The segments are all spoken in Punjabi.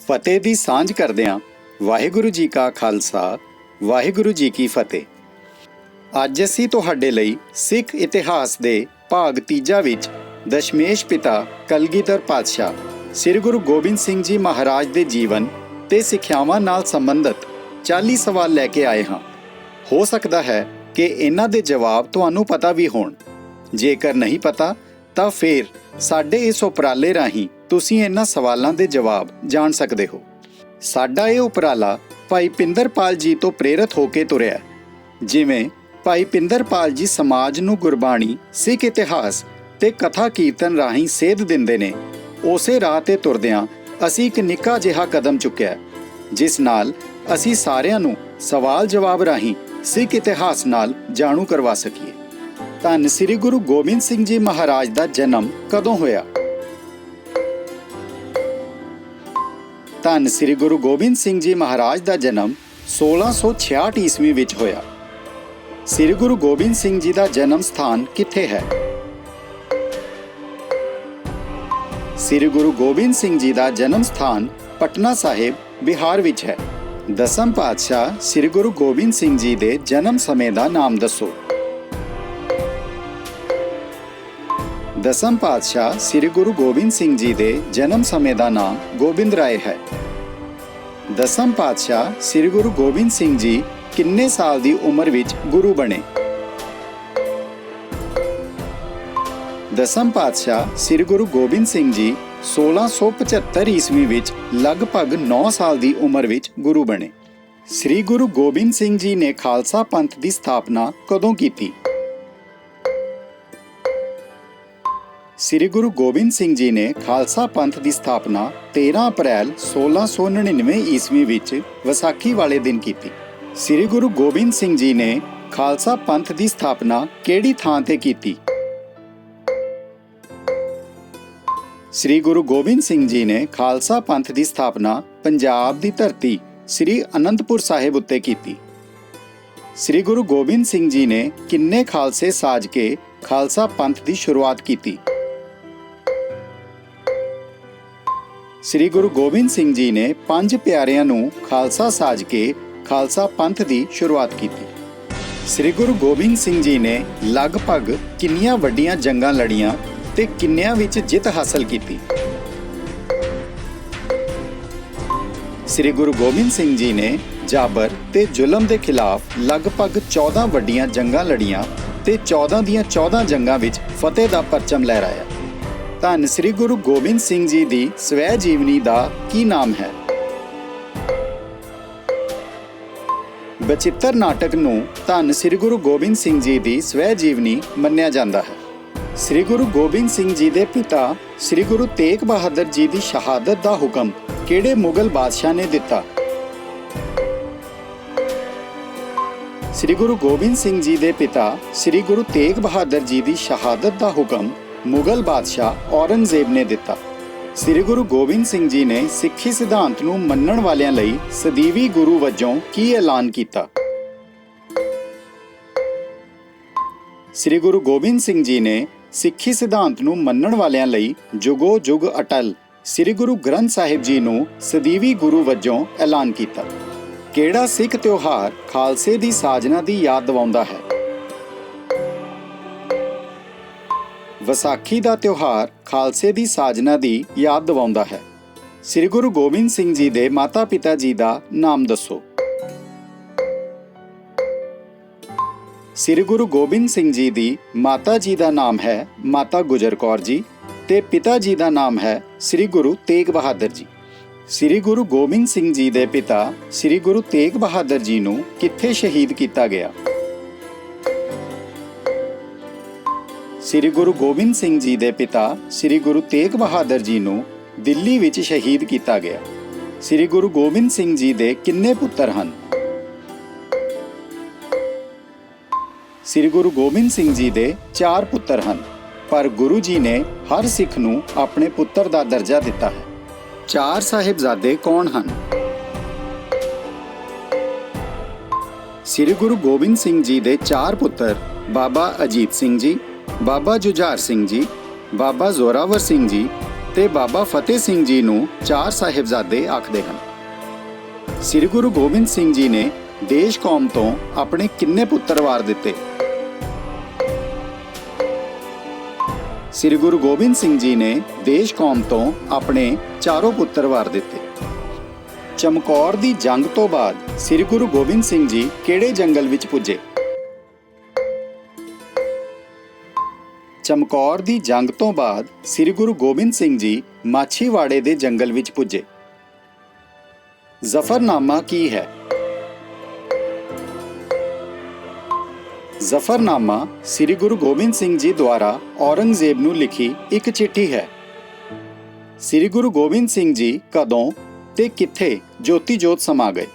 ਫਤਿਹ ਦੀ ਸਾਂਝ ਕਰਦਿਆਂ ਵਾਹਿਗੁਰੂ ਜੀ ਕਾ ਖਾਲਸਾ, ਵਾਹਿਗੁਰੂ ਜੀ ਕੀ ਫਤਿਹ। ਅੱਜ ਅਸੀਂ ਤੁਹਾਡੇ ਲਈ ਸਿੱਖ ਇਤਿਹਾਸ ਦੇ ਭਾਗ ਤੀਜਾ ਵਿੱਚ ਦਸ਼ਮੇਸ਼ ਪਿਤਾ ਕਲਗੀਧਰ ਪਾਤਸ਼ਾਹ, ਸ੍ਰੀ ਗੁਰੂ ਗੋਬਿੰਦ ਸਿੰਘ ਜੀ ਮਹਾਰਾਜ ਦੇ ਜੀਵਨ ਤੇ ਸਿੱਖਿਆਵਾਂ ਨਾਲ ਸੰਬੰਧਿਤ 40 ਸਵਾਲ ਲੈ ਕੇ ਆਏ ਹਾਂ। ਹੋ ਸਕਦਾ ਹੈ ਕਿ ਇਹਨਾਂ ਦੇ ਜਵਾਬ ਤੁਹਾਨੂੰ ਪਤਾ ਵੀ ਹੋਣ। ਜੇਕਰ ਨਹੀਂ ਪਤਾ, ਤਾਂ ਫਿਰ ਸਾਡੇ ਇਸ ਉਪਰਾਲੇ ਰਾਹੀਂ ਤੁਸੀਂ ਇਹਨਾਂ ਸਵਾਲਾਂ ਦੇ ਜਵਾਬ ਜਾਣ ਸਕਦੇ ਹੋ। ਸਾਡਾ ਇਹ ਉਪਰਾਲਾ ਭਾਈ ਪਿੰਦਰਪਾਲ ਜੀ ਤੋਂ ਪ੍ਰੇਰਿਤ ਹੋ ਕੇ ਤੁਰਿਆ। ਜਿਵੇਂ ਭਾਈ ਪਿੰਦਰਪਾਲ ਜੀ ਸਮਾਜ ਨੂੰ ਗੁਰਬਾਣੀ, ਸਿੱਖ ਇਤਿਹਾਸ ਤੇ ਕਥਾ ਕੀਰਤਨ ਰਾਹੀਂ ਸੇਧ ਦਿੰਦੇ ਨੇ, ਉਸੇ ਰਾਹ ਤੇ ਤੁਰਦਿਆਂ ਅਸੀਂ ਇੱਕ ਨਿੱਕਾ ਜਿਹਾ ਕਦਮ ਚੁੱਕਿਆ, ਜਿਸ ਨਾਲ ਅਸੀਂ ਸਾਰਿਆਂ ਨੂੰ ਸਵਾਲ ਜਵਾਬ ਰਾਹੀਂ ਸਿੱਖ ਇਤਿਹਾਸ ਨਾਲ ਜਾਣੂ ਕਰਵਾ ਸਕੀਏ। ਧੰਨ ਸ੍ਰੀ ਗੁਰੂ ਗੋਬਿੰਦ ਸਿੰਘ ਜੀ ਮਹਾਰਾਜ ਦਾ ਜਨਮ ਕਦੋਂ ਹੋਇਆ? ਧੰਨ ਸ੍ਰੀ ਗੁਰੂ ਗੋਬਿੰਦ ਸਿੰਘ ਜੀ ਮਹਾਰਾਜ ਦਾ ਜਨਮ 1666 ਈਸਵੀ ਵਿੱਚ ਹੋਇਆ। ਸ੍ਰੀ ਗੁਰੂ ਗੋਬਿੰਦ ਸਿੰਘ ਜੀ ਦਾ ਜਨਮ ਸਥਾਨ ਕਿੱਥੇ ਹੈ? ਸ੍ਰੀ ਗੁਰੂ ਗੋਬਿੰਦ ਸਿੰਘ ਜੀ ਦਾ ਜਨਮ ਸਥਾਨ ਪਟਨਾ ਸਾਹਿਬ, ਬਿਹਾਰ ਵਿੱਚ ਹੈ। ਦਸਮ ਪਾਤਸ਼ਾਹ ਸ੍ਰੀ ਗੁਰੂ ਗੋਬਿੰਦ ਸਿੰਘ ਜੀ ਦੇ ਜਨਮ ਸਮੇਂ ਦਾ ਨਾਮ ਦੱਸੋ। ਦਸਮ ਪਾਤਸ਼ਾਹ ਸ੍ਰੀ ਗੁਰੂ ਗੋਬਿੰਦ ਸਿੰਘ ਜੀ ਦੇ ਜਨਮ ਸਮੇਂ ਦਾ ਨਾਮ ਗੋਬਿੰਦ ਰਾਏ ਹੈ। ਦਸਮ ਪਾਤਸ਼ਾਹ ਸ੍ਰੀ ਗੁਰੂ ਗੋਬਿੰਦ ਸਿੰਘ ਜੀ ਕਿੰਨੇ ਸਾਲ ਦੀ ਉਮਰ ਵਿੱਚ ਗੁਰੂ ਬਣੇ? ਦਸਮ ਪਾਤਸ਼ਾਹ ਸ੍ਰੀ ਗੁਰੂ ਗੋਬਿੰਦ ਸਿੰਘ ਜੀ 1675 ਈਸਵੀ ਵਿੱਚ ਲਗਭਗ 9 ਸਾਲ ਦੀ ਉਮਰ ਵਿੱਚ ਗੁਰੂ ਬਣੇ। ਸ੍ਰੀ ਗੁਰੂ ਗੋਬਿੰਦ ਸਿੰਘ ਜੀ ਨੇ ਖਾਲਸਾ ਪੰਥ ਦੀ ਸਥਾਪਨਾ ਕਦੋਂ ਕੀਤੀ? ਸ੍ਰੀ ਗੁਰੂ ਗੋਬਿੰਦ ਸਿੰਘ ਜੀ ਨੇ ਖਾਲਸਾ ਪੰਥ ਦੀ ਸਥਾਪਨਾ 13 ਅਪ੍ਰੈਲ 1699 ਈਸਵੀ ਵਿੱਚ ਵਿਸਾਖੀ ਵਾਲੇ ਦਿਨ ਕੀਤੀ। ਸ੍ਰੀ ਗੁਰੂ ਗੋਬਿੰਦ ਸਿੰਘ ਜੀ ਨੇ ਖਾਲਸਾ ਪੰਥ ਦੀ ਸਥਾਪਨਾ ਕਿਹੜੀ ਥਾਂ ਤੇ ਕੀਤੀ? ਸ੍ਰੀ ਗੁਰੂ ਗੋਬਿੰਦ ਸਿੰਘ ਜੀ ਨੇ ਖਾਲਸਾ ਪੰਥ ਦੀ ਸਥਾਪਨਾ ਪੰਜਾਬ ਦੀ ਧਰਤੀ ਸ੍ਰੀ ਅਨੰਦਪੁਰ ਸਾਹਿਬ ਉੱਤੇ ਕੀਤੀ। ਸ੍ਰੀ ਗੁਰੂ ਗੋਬਿੰਦ ਸਿੰਘ ਜੀ ਨੇ ਕਿੰਨੇ ਖਾਲਸੇ ਸਾਜ ਕੇ ਖਾਲਸਾ ਪੰਥ ਦੀ ਸ਼ੁਰੂਆਤ ਕੀਤੀ? ਸ੍ਰੀ ਗੁਰੂ ਗੋਬਿੰਦ ਸਿੰਘ ਜੀ ਨੇ ਪੰਜ ਪਿਆਰਿਆਂ ਨੂੰ ਖਾਲਸਾ ਸਾਜ ਕੇ ਖਾਲਸਾ ਪੰਥ ਦੀ ਸ਼ੁਰੂਆਤ ਕੀਤੀ। ਸ੍ਰੀ ਗੁਰੂ ਗੋਬਿੰਦ ਸਿੰਘ ਜੀ ਨੇ ਲਗਭਗ ਕਿੰਨੀਆਂ ਵੱਡੀਆਂ ਜੰਗਾਂ ਲੜੀਆਂ ਤੇ ਕਿੰਨਿਆਂ ਵਿੱਚ ਜਿੱਤ ਹਾਸਲ ਕੀਤੀ। ਸ੍ਰੀ ਗੁਰੂ ਗੋਬਿੰਦ ਸਿੰਘ ਜੀ ਨੇ ਜਾਬਰ ਤੇ ਜ਼ੁਲਮ ਦੇ ਖਿਲਾਫ ਲਗਭਗ 14 ਵੱਡੀਆਂ ਜੰਗਾਂ ਲੜੀਆਂ ਤੇ 14 ਦੀਆਂ 14 ਜੰਗਾਂ ਵਿੱਚ ਫਤਿਹ ਦਾ ਪਰਚਮ ਲਹਿਰਾਇਆ। ਧੰਨ ਸ੍ਰੀ ਗੁਰੂ ਗੋਬਿੰਦ ਸਿੰਘ ਜੀ ਦੀ ਸਵੈ ਜੀਵਨੀ ਦਾ ਕੀ ਨਾਮ ਹੈ? ਬਚਿੱਤਰ ਨਾਟਕ ਨੂੰ ਧੰਨ ਸ੍ਰੀ ਗੁਰੂ ਗੋਬਿੰਦ ਸਿੰਘ ਜੀ ਦੀ ਸਵੈ ਜੀਵਨੀ ਮੰਨਿਆ ਜਾਂਦਾ ਹੈ। ਸ੍ਰੀ ਗੁਰੂ ਗੋਬਿੰਦ ਸਿੰਘ ਜੀ ਦੇ ਪਿਤਾ ਸ੍ਰੀ ਗੁਰੂ ਤੇਗ ਬਹਾਦਰ ਜੀ ਦੀ ਸ਼ਹਾਦਤ ਦਾ ਹੁਕਮ ਕਿਹੜੇ ਮੁਗਲ ਬਾਦਸ਼ਾਹ ਨੇ ਦਿੱਤਾ? ਸ੍ਰੀ ਗੁਰੂ ਗੋਬਿੰਦ ਸਿੰਘ ਜੀ ਦੇ ਪਿਤਾ ਸ੍ਰੀ ਗੁਰੂ ਤੇਗ ਬਹਾਦਰ ਜੀ ਦੀ ਸ਼ਹਾਦਤ ਦਾ ਹੁਕਮ ਮੁਗਲ ਬਾਦਸ਼ਾਹ ਔਰੰਗਜ਼ੇਬ ਨੇ ਦਿੱਤਾ। ਸ੍ਰੀ ਗੁਰੂ ਗੋਬਿੰਦ ਸਿੰਘ ਜੀ ਨੇ ਸਿੱਖੀ ਸਿਧਾਂਤ ਨੂੰ ਮੰਨਣ ਵਾਲਿਆਂ ਲਈ ਸਦੀਵੀ ਗੁਰੂ ਵਜੋਂ ਕੀ ਐਲਾਨ ਕੀਤਾ? ਸ੍ਰੀ ਗੁਰੂ ਗੋਬਿੰਦ ਸਿੰਘ ਜੀ ਨੇ ਸਿੱਖੀ ਸਿਧਾਂਤ ਨੂੰ ਮੰਨਣ ਵਾਲਿਆਂ ਲਈ ਜੁਗੋ ਜੁਗ ਅਟਲ ਸ੍ਰੀ ਗੁਰੂ ਗ੍ਰੰਥ ਸਾਹਿਬ ਜੀ ਨੂੰ ਸਦੀਵੀ ਗੁਰੂ ਵਜੋਂ ਐਲਾਨ ਕੀਤਾ। ਕਿਹੜਾ ਸਿੱਖ ਤਿਉਹਾਰ ਖਾਲਸੇ ਦੀ ਸਾਜਨਾ ਦੀ ਯਾਦ ਦਿਵਾਉਂਦਾ ਹੈ? ਵਿਸਾਖੀ ਦਾ ਤਿਉਹਾਰ ਖਾਲਸੇ ਦੀ ਸਾਜਨਾ ਦੀ ਯਾਦ ਦਿਵਾਉਂਦਾ ਹੈ। ਸ੍ਰੀ ਗੁਰੂ ਗੋਬਿੰਦ ਸਿੰਘ ਜੀ ਦੇ ਮਾਤਾ-ਪਿਤਾ ਜੀ ਦਾ ਨਾਮ ਦੱਸੋ। ਸ੍ਰੀ ਗੁਰੂ ਗੋਬਿੰਦ ਸਿੰਘ ਜੀ ਦੀ ਮਾਤਾ ਜੀ ਦਾ ਨਾਮ ਹੈ ਮਾਤਾ ਗੁਜਰ ਕੌਰ ਜੀ ਤੇ ਪਿਤਾ ਜੀ ਦਾ ਨਾਮ ਹੈ ਸ੍ਰੀ ਗੁਰੂ ਤੇਗ ਬਹਾਦਰ ਜੀ। ਸ੍ਰੀ ਗੁਰੂ ਗੋਬਿੰਦ ਸਿੰਘ ਜੀ ਦੇ ਪਿਤਾ ਸ੍ਰੀ ਗੁਰੂ ਤੇਗ ਬਹਾਦਰ ਜੀ ਨੂੰ ਕਿੱਥੇ ਸ਼ਹੀਦ ਕੀਤਾ ਗਿਆ? ਸ੍ਰੀ ਗੁਰੂ ਗੋਬਿੰਦ ਸਿੰਘ ਜੀ ਦੇ ਪਿਤਾ ਸ੍ਰੀ ਗੁਰੂ ਤੇਗ ਬਹਾਦਰ ਜੀ ਨੂੰ ਦਿੱਲੀ ਵਿੱਚ ਸ਼ਹੀਦ ਕੀਤਾ ਗਿਆ। ਸ੍ਰੀ ਗੁਰੂ ਗੋਬਿੰਦ ਸਿੰਘ ਜੀ ਦੇ ਕਿੰਨੇ ਪੁੱਤਰ ਹਨ? ਸ੍ਰੀ ਗੁਰੂ ਗੋਬਿੰਦ ਸਿੰਘ ਜੀ ਦੇ ਚਾਰ ਪੁੱਤਰ ਹਨ, ਪਰ ਗੁਰੂ ਜੀ ਨੇ ਹਰ ਸਿੱਖ ਨੂੰ ਆਪਣੇ ਪੁੱਤਰ ਦਾ ਦਰਜਾ ਦਿੱਤਾ ਹੈ। ਚਾਰ ਸਾਹਿਬਜ਼ਾਦੇ ਕੌਣ ਹਨ? ਸ੍ਰੀ ਗੁਰੂ ਗੋਬਿੰਦ ਸਿੰਘ ਜੀ ਦੇ ਚਾਰ ਪੁੱਤਰ ਬਾਬਾ ਅਜੀਤ ਸਿੰਘ ਜੀ ਬਾਬਾ ਜੁਝਾਰ ਸਿੰਘ ਜੀ, ਬਾਬਾ ਜ਼ੋਰਾਵਰ ਸਿੰਘ ਜੀ ਅਤੇ ਬਾਬਾ ਫਤਿਹ ਸਿੰਘ ਜੀ ਨੂੰ ਚਾਰ ਸਾਹਿਬਜ਼ਾਦੇ ਆਖਦੇ ਹਨ। ਸ੍ਰੀ ਗੁਰੂ ਗੋਬਿੰਦ ਸਿੰਘ ਜੀ ਨੇ ਦੇਸ਼ ਕੌਮ ਤੋਂ ਆਪਣੇ ਕਿੰਨੇ ਪੁੱਤਰ ਵਾਰ ਦਿੱਤੇ? ਸ੍ਰੀ ਗੁਰੂ ਗੋਬਿੰਦ ਸਿੰਘ ਜੀ ਨੇ ਦੇਸ਼ ਕੌਮ ਤੋਂ ਆਪਣੇ ਚਾਰੋਂ ਪੁੱਤਰ ਵਾਰ ਦਿੱਤੇ। ਚਮਕੌਰ ਦੀ ਜੰਗ ਤੋਂ ਬਾਅਦ ਸ੍ਰੀ ਗੁਰੂ ਗੋਬਿੰਦ ਸਿੰਘ ਜੀ ਕਿਹੜੇ ਜੰਗਲ ਵਿੱਚ ਪੁੱਜੇ? ਚਮਕੌਰ ਦੀ ਜੰਗ ਤੋਂ ਬਾਅਦ ਸ੍ਰੀ ਗੁਰੂ ਗੋਬਿੰਦ ਸਿੰਘ ਜੀ ਮਾਛੀਵਾੜੇ ਦੇ ਜੰਗਲ ਵਿੱਚ ਪੁੱਜੇ। ਜ਼ਫਰਨਾਮਾ ਕੀ ਹੈ? ਜ਼ਫਰਨਾਮਾ ਸ੍ਰੀ ਗੁਰੂ ਗੋਬਿੰਦ ਸਿੰਘ ਜੀ ਦੁਆਰਾ ਔਰੰਗਜ਼ੇਬ ਨੂੰ ਲਿਖੀ ਇੱਕ ਚਿੱਠੀ ਹੈ। ਸ੍ਰੀ ਗੁਰੂ ਗੋਬਿੰਦ ਸਿੰਘ ਜੀ ਕਦੋਂ ਤੇ ਕਿੱਥੇ ਜੋਤੀ ਜੋਤ ਸਮਾ ਗਏ?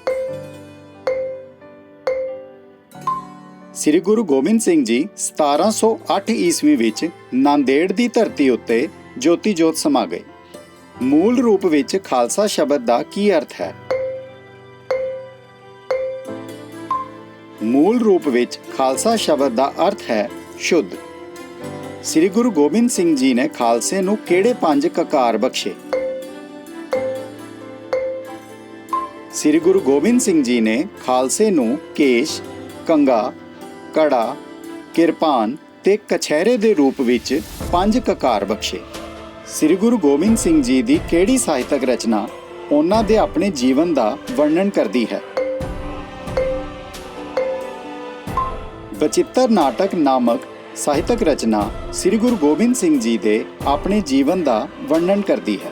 ਸ੍ਰੀ ਗੁਰੂ ਗੋਬਿੰਦ ਸਿੰਘ ਜੀ 1708 ਈਸਵੀ ਵਿੱਚ ਨਾਂਦੇੜ ਦੀ ਧਰਤੀ ਉੱਤੇ ਜੋਤੀ ਜੋਤ ਸਮਾ ਗਏ। ਮੂਲ ਰੂਪ ਵਿੱਚ ਖਾਲਸਾ ਸ਼ਬਦ ਦਾ ਕੀ ਅਰਥ ਹੈ? ਮੂਲ ਰੂਪ ਵਿੱਚ ਖਾਲਸਾ ਸ਼ਬਦ ਦਾ ਅਰਥ ਹੈ ਸ਼ੁੱਧ। ਸ੍ਰੀ ਗੁਰੂ ਗੋਬਿੰਦ ਸਿੰਘ ਜੀ ਨੇ ਖਾਲਸੇ ਨੂੰ ਕਿਹੜੇ ਪੰਜ ਕਕਾਰ ਬਖਸ਼ੇ? ਸ੍ਰੀ ਗੁਰੂ ਗੋਬਿੰਦ ਸਿੰਘ ਜੀ ਨੇ ਖਾਲਸੇ ਨੂੰ ਕੇਸ਼, ਕੰਗਾ ਕੜਾ, ਕਿਰਪਾਨ ਤੇ ਕਛਹਿਰੇ ਦੇ ਰੂਪ ਵਿੱਚ ਪੰਜ ਕਕਾਰ ਬਖਸ਼ੇ। ਸ੍ਰੀ ਗੁਰੂ ਗੋਬਿੰਦ ਸਿੰਘ ਜੀ ਦੀ ਕਿਹੜੀ ਸਾਹਿਤਕ ਰਚਨਾ ਉਹਨਾਂ ਦੇ ਆਪਣੇ ਜੀਵਨ ਦਾ ਵਰਣਨ ਕਰਦੀ ਹੈ? ਬਚਿੱਤਰ ਨਾਟਕ ਨਾਮਕ ਸਾਹਿਤਕ ਰਚਨਾ ਸ੍ਰੀ ਗੁਰੂ ਗੋਬਿੰਦ ਸਿੰਘ ਜੀ ਦੇ ਆਪਣੇ ਜੀਵਨ ਦਾ ਵਰਣਨ ਕਰਦੀ ਹੈ।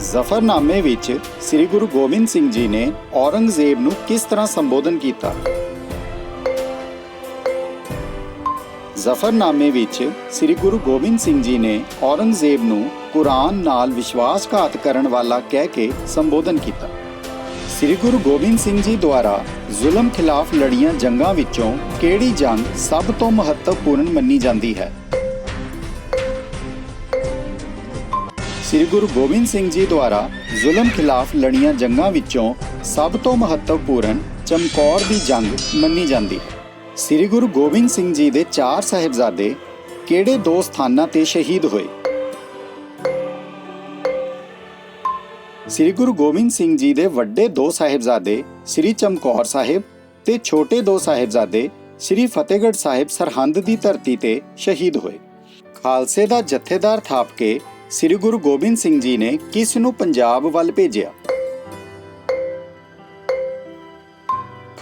ਜ਼ਫਰਨਾਮੇ ਵਿੱਚ ਸ੍ਰੀ ਗੁਰੂ ਗੋਬਿੰਦ ਸਿੰਘ ਜੀ ਨੇ ਔਰੰਗਜ਼ੇਬ ਨੂੰ ਕਿਸ ਤਰ੍ਹਾਂ ਸੰਬੋਧਨ ਕੀਤਾ? ਜ਼ਫਰਨਾਮੇ ਵਿੱਚ ਸ੍ਰੀ ਗੁਰੂ ਗੋਬਿੰਦ ਸਿੰਘ ਜੀ ਨੇ ਔਰੰਗਜ਼ੇਬ ਨੂੰ ਕੁਰਾਨ ਨਾਲ ਵਿਸ਼ਵਾਸਘਾਤ ਕਰਨ ਵਾਲਾ ਕਹਿ ਕੇ ਸੰਬੋਧਨ ਕੀਤਾ। ਸ੍ਰੀ ਗੁਰੂ ਗੋਬਿੰਦ ਸਿੰਘ ਜੀ ਦੁਆਰਾ ਜ਼ੁਲਮ ਖਿਲਾਫ ਲੜੀਆਂ ਜੰਗਾਂ ਵਿੱਚੋਂ ਕਿਹੜੀ ਜੰਗ ਸਭ ਤੋਂ ਮਹੱਤਵਪੂਰਨ ਮੰਨੀ ਜਾਂਦੀ ਹੈ? ਸ੍ਰੀ ਗੁਰੂ ਗੋਬਿੰਦ ਸਿੰਘ ਜੀ ਦੁਆਰਾ ਜ਼ੁਲਮ ਖਿਲਾਫ ਲੜੀਆਂ ਜੰਗਾਂ ਵਿੱਚੋਂ ਸਭ ਤੋਂ ਮਹੱਤਵਪੂਰਨ ਚਮਕੌਰ ਦੀ ਜੰਗ ਮੰਨੀ ਜਾਂਦੀ ਹੈ। ਸ੍ਰੀ ਗੁਰੂ ਗੋਬਿੰਦ ਸਿੰਘ ਜੀ ਦੇ ਚਾਰ ਸਾਹਿਬਜ਼ਾਦੇ ਕਿਹੜੇ ਦੋ ਸਥਾਨਾਂ ਤੇ ਸ਼ਹੀਦ ਹੋਏ? ਸ੍ਰੀ ਗੁਰੂ ਗੋਬਿੰਦ ਸਿੰਘ ਜੀ ਦੇ ਵੱਡੇ ਦੋ ਸਾਹਿਬਜ਼ਾਦੇ ਸ੍ਰੀ ਚਮਕੌਰ ਸਾਹਿਬ ਤੇ ਛੋਟੇ ਦੋ ਸਾਹਿਬਜ਼ਾਦੇ ਸ੍ਰੀ ਫਤਿਹਗੜ੍ਹ ਸਾਹਿਬ ਸਰਹੰਦ ਦੀ ਧਰਤੀ ਤੇ ਸ਼ਹੀਦ ਹੋਏ। ਖਾਲਸੇ ਦਾ ਜਥੇਦਾਰ ਥਾਪ ਕੇ ਸ੍ਰੀ ਗੁਰੂ ਗੋਬਿੰਦ ਸਿੰਘ ਜੀ ਨੇ ਕਿਸ ਨੂੰ ਪੰਜਾਬ ਵੱਲ ਭੇਜਿਆ?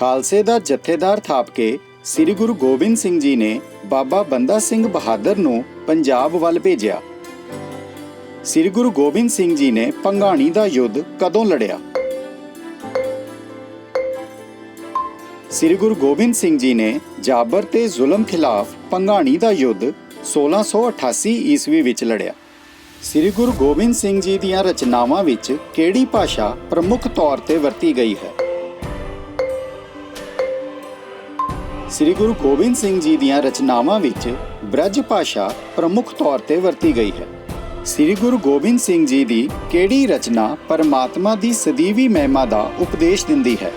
ਖਾਲਸੇ ਦਾ ਜਥੇਦਾਰ ਥਾਪ ਕੇ ਸ੍ਰੀ ਗੁਰੂ ਗੋਬਿੰਦ ਸਿੰਘ ਜੀ ਨੇ ਬਾਬਾ ਬੰਦਾ ਸਿੰਘ ਬਹਾਦਰ ਨੂੰ ਪੰਜਾਬ ਵੱਲ ਭੇਜਿਆ। ਸ੍ਰੀ ਗੁਰੂ ਗੋਬਿੰਦ ਸਿੰਘ ਜੀ ਨੇ ਪੰਘਾਣੀ ਦਾ ਯੁੱਧ ਕਦੋਂ ਲੜਿਆ? ਸ੍ਰੀ ਗੁਰੂ ਗੋਬਿੰਦ ਸਿੰਘ ਜੀ ਨੇ ਜਾਬਰ ਤੇ ਜ਼ੁਲਮ ਖਿਲਾਫ ਪੰਘਾਣੀ ਦਾ ਯੁੱਧ 1688 ਈਸਵੀ ਵਿੱਚ ਲੜਿਆ। ਸ੍ਰੀ ਗੁਰੂ ਗੋਬਿੰਦ ਸਿੰਘ ਜੀ ਦੀਆਂ ਰਚਨਾਵਾਂ ਵਿੱਚ ਕਿਹੜੀ ਭਾਸ਼ਾ ਪ੍ਰਮੁੱਖ ਤੌਰ ਤੇ ਵਰਤੀ ਗਈ ਹੈ? ਸ੍ਰੀ ਗੁਰੂ ਗੋਬਿੰਦ ਸਿੰਘ ਜੀ ਦੀਆਂ ਰਚਨਾਵਾਂ ਵਿੱਚ ਬ੍ਰਜ ਭਾਸ਼ਾ ਪ੍ਰਮੁੱਖ ਤੌਰ ਤੇ ਵਰਤੀ ਗਈ ਹੈ। ਸ੍ਰੀ ਗੁਰੂ ਗੋਬਿੰਦ ਸਿੰਘ ਜੀ ਦੀ ਕਿਹੜੀ ਰਚਨਾ ਪਰਮਾਤਮਾ ਦੀ ਸਦੀਵੀ ਮਹਿਮਾ ਦਾ ਉਪਦੇਸ਼ ਦਿੰਦੀ ਹੈ?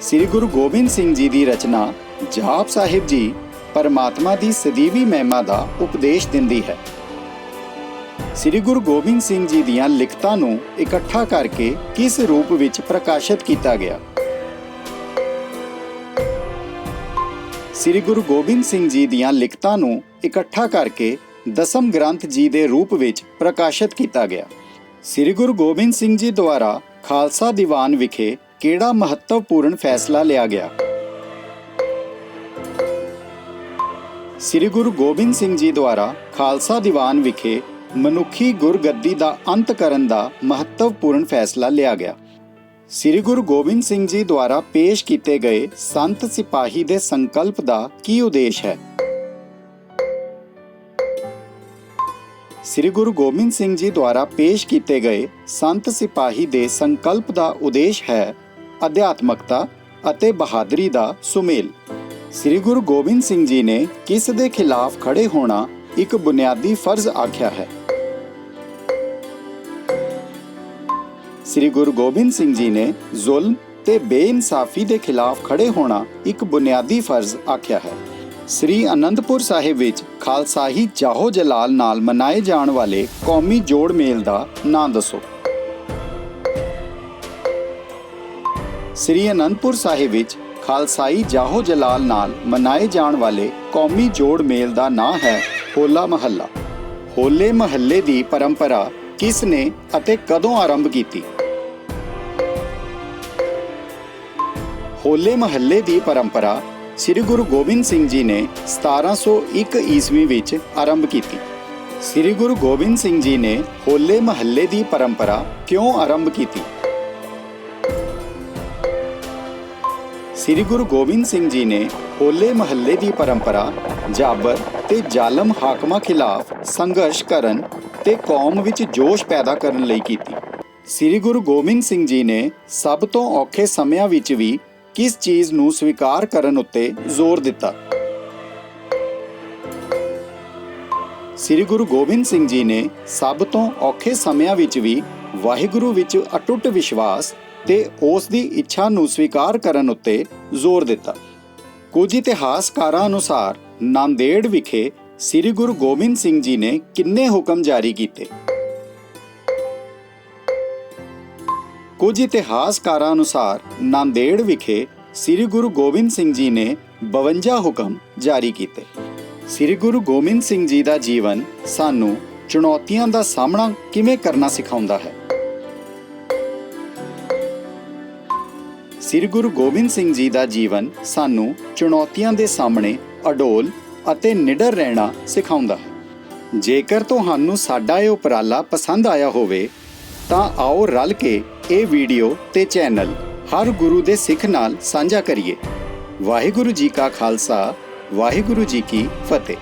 ਸ੍ਰੀ ਗੁਰੂ ਗੋਬਿੰਦ ਸਿੰਘ ਜੀ ਦੀ ਰਚਨਾ ਜਾਪ ਸਾਹਿਬ ਜੀ ਪਰਮਾਤਮਾ ਦੀ ਸਦੀਵੀ ਮਹਿਮਾ ਦਾ ਉਪਦੇਸ਼ ਦਿੰਦੀ ਹੈ। ਸ੍ਰੀ ਗੁਰੂ ਗੋਬਿੰਦ ਸਿੰਘ ਜੀ ਦੀਆਂ ਲਿਖਤਾਂ ਨੂੰ ਇਕੱਠਾ ਕਰਕੇ ਕਿਸ ਰੂਪ ਵਿੱਚ ਪ੍ਰਕਾਸ਼ਿਤ ਕੀਤਾ ਗਿਆ? ਸ੍ਰੀ ਗੁਰੂ ਗੋਬਿੰਦ ਸਿੰਘ ਜੀ ਦੀਆਂ ਲਿਖਤਾਂ ਨੂੰ ਇਕੱਠਾ ਕਰਕੇ ਦਸਮ ਗ੍ਰੰਥ ਜੀ ਦੇ ਰੂਪ ਵਿੱਚ ਪ੍ਰਕਾਸ਼ਿਤ ਕੀਤਾ ਗਿਆ। ਸ੍ਰੀ ਗੁਰੂ ਗੋਬਿੰਦ ਸਿੰਘ ਜੀ ਦੁਆਰਾ ਖਾਲਸਾ ਦੀਵਾਨ ਵਿਖੇ ਕਿਹੜਾ ਮਹੱਤਵਪੂਰਨ ਫੈਸਲਾ ਲਿਆ ਗਿਆ? ਸ੍ਰੀ ਗੁਰੂ ਗੋਬਿੰਦ ਸਿੰਘ ਜੀ ਦੁਆਰਾ ਖਾਲਸਾ ਦੀਵਾਨ ਵਿਖੇ ਮਨੁੱਖੀ ਗੁਰਗੱਦੀ ਦਾ ਅੰਤ ਕਰਨ ਦਾ ਮਹੱਤਵਪੂਰਨ ਫੈਸਲਾ ਲਿਆ ਗਿਆ। ਸ੍ਰੀ ਗੁਰੂ ਗੋਬਿੰਦ ਸਿੰਘ ਜੀ ਦੁਆਰਾ ਪੇਸ਼ ਕੀਤੇ ਗਏ ਸੰਤ ਸਿਪਾਹੀ ਦੇ ਸੰਕਲਪ ਦਾ ਕੀ ਉਦੇਸ਼ ਹੈ? ਸ੍ਰੀ ਗੁਰੂ ਗੋਬਿੰਦ ਸਿੰਘ ਜੀ ਦੁਆਰਾ ਪੇਸ਼ ਕੀਤੇ ਗਏ ਸੰਤ ਸਿਪਾਹੀ ਦੇ ਸੰਕਲਪ ਦਾ ਉਦੇਸ਼ ਹੈ ਅਧਿਆਤਮਕਤਾ ਅਤੇ ਬਹਾਦਰੀ ਦਾ ਸੁਮੇਲ। ਸ੍ਰੀ ਗੁਰੂ ਗੋਬਿੰਦ ਸਿੰਘ ਜੀ ਨੇ ਕਿਸ ਦੇ ਖਿਲਾਫ ਖੜੇ ਹੋਣਾ ਇੱਕ ਬੁਨਿਆਦੀ ਫਰਜ਼ ਆਖਿਆ ਹੈ? ਸ੍ਰੀ ਗੁਰੂ ਗੋਬਿੰਦ ਸਿੰਘ ਜੀ ਨੇ ਜ਼ੁਲਮ ਤੇ ਬੇਇਨਸਾਫੀ ਦੇ ਖਿਲਾਫ ਖੜੇ ਹੋਣਾ ਇੱਕ ਬੁਨਿਆਦੀ ਫਰਜ਼ ਆਖਿਆ ਹੈ। ਸ੍ਰੀ ਅਨੰਦਪੁਰ ਸਾਹਿਬ ਵਿੱਚ ਖਾਲਸਾਈ ਜਾਹੋ ਜਲਾਲ ਨਾਲ ਮਨਾਏ ਜਾਣ ਵਾਲੇ ਕੌਮੀ ਜੋੜ ਮੇਲ ਦਾ ਨਾਂ ਦੱਸੋ। ਸ੍ਰੀ ਅਨੰਦਪੁਰ ਸਾਹਿਬ ਵਿੱਚ ਖਾਲਸਾਈ ਜਾਹੋ ਜਲਾਲ ਨਾਲ ਮਨਾਏ ਜਾਣ ਵਾਲੇ ਕੌਮੀ ਜੋੜ ਮੇਲ ਦਾ ਨਾਂ ਹੈ ਹੋਲਾ ਮਹੱਲਾ। ਹੋਲੇ ਮਹੱਲੇ ਦੀ ਪਰੰਪਰਾ ਕਿਸ ਨੇ ਅਤੇ ਕਦੋਂ ਆਰੰਭ ਕੀਤੀ? ਹੋਲੇ ਮਹੱਲੇ ਦੀ ਪਰੰਪਰਾ ਸ੍ਰੀ ਗੁਰੂ ਗੋਬਿੰਦ ਸਿੰਘ ਜੀ ਨੇ 1701 ਈਸਵੀ ਵਿੱਚ ਆਰੰਭ ਕੀਤੀ। ਸ੍ਰੀ ਗੁਰੂ ਗੋਬਿੰਦ ਸਿੰਘ ਜੀ ਨੇ ਹੋਲੇ ਮਹੱਲੇ ਦੀ ਪਰੰਪਰਾ ਕਿਉਂ ਆਰੰਭ ਕੀਤੀ? ਸ੍ਰੀ ਗੁਰੂ ਗੋਬਿੰਦ ਸਿੰਘ ਜੀ ਨੇ ਹੋਲੇ ਮਹੱਲੇ ਦੀ ਪਰੰਪਰਾ ਜਾਬਰ ਤੇ ਜ਼ਾਲਮ ਹਾਕਮਾਂ ਖਿਲਾਫ ਸੰਘਰਸ਼ ਕਰਨ ਤੇ ਕੌਮ ਵਿੱਚ ਜੋਸ਼ ਪੈਦਾ ਕਰਨ ਲਈ ਕੀਤੀ। ਸ੍ਰੀ ਗੁਰੂ ਗੋਬਿੰਦ ਸਿੰਘ ਜੀ ਨੇ ਸਭ ਤੋਂ ਔਖੇ ਸਮਿਆਂ ਵਿੱਚ ਵੀ ਕਿਸ ਚੀਜ਼ ਨੂੰ ਸਵੀਕਾਰ ਕਰਨ ਉੱਤੇ ਜ਼ੋਰ ਦਿੱਤਾ? ਸ੍ਰੀ ਗੁਰੂ ਗੋਬਿੰਦ ਸਿੰਘ ਜੀ ਨੇ ਸਭ ਤੋਂ ਔਖੇ ਸਮਿਆਂ ਵਿੱਚ ਵੀ ਵਾਹਿਗੁਰੂ ਵਿੱਚ ਅਟੁੱਟ ਵਿਸ਼ਵਾਸ ਤੇ ਉਸ ਦੀ ਇੱਛਾ ਨੂੰ ਸਵੀਕਾਰ ਕਰਨ ਉੱਤੇ ਜ਼ੋਰ ਦਿੱਤਾ। ਕੁਝ ਇਤਿਹਾਸਕਾਰਾਂ ਅਨੁਸਾਰ ਨਾਂਦੇੜ ਵਿਖੇ ਸ੍ਰੀ ਗੁਰੂ ਗੋਬਿੰਦ ਸਿੰਘ ਜੀ ਨੇ ਕਿੰਨੇ ਹੁਕਮ ਜਾਰੀ ਕੀਤੇ? ਕੁਝ ਇਤਿਹਾਸਕਾਰਾਂ ਅਨੁਸਾਰ ਨਾਂਦੇੜ ਵਿਖੇ ਸ੍ਰੀ ਗੁਰੂ ਗੋਬਿੰਦ ਸਿੰਘ ਜੀ ਨੇ 52 ਹੁਕਮ ਜਾਰੀ ਕੀਤੇ। ਸ੍ਰੀ ਗੁਰੂ ਗੋਬਿੰਦ ਸਿੰਘ ਜੀ ਦਾ ਜੀਵਨ ਸਾਨੂੰ ਚੁਣੌਤੀਆਂ ਦਾ ਸਾਹਮਣਾ ਕਿਵੇਂ ਕਰਨਾ ਸਿਖਾਉਂਦਾ ਹੈ? ਸ੍ਰੀ ਗੁਰੂ ਗੋਬਿੰਦ ਸਿੰਘ ਜੀ ਦਾ ਜੀਵਨ ਸਾਨੂੰ ਚੁਣੌਤੀਆਂ ਦੇ ਸਾਹਮਣੇ ਅਡੋਲ ਅਤੇ ਨਿਡਰ ਰਹਿਣਾ ਸਿਖਾਉਂਦਾ ਹੈ। ਜੇਕਰ ਤੁਹਾਨੂੰ ਸਾਡਾ ਇਹ ਉਪਰਾਲਾ ਪਸੰਦ ਆਇਆ ਹੋਵੇ, ਤਾਂ ਆਓ ਰਲ ਕੇ ਇਹ ਵੀਡੀਓ ਤੇ ਚੈਨਲ ਹਰ ਗੁਰੂ ਦੇ ਸਿੱਖ ਨਾਲ ਸਾਂਝਾ ਕਰੀਏ। ਵਾਹਿਗੁਰੂ ਜੀ ਕਾ ਖਾਲਸਾ, ਵਾਹਿਗੁਰੂ ਜੀ ਕੀ ਫਤਿਹ।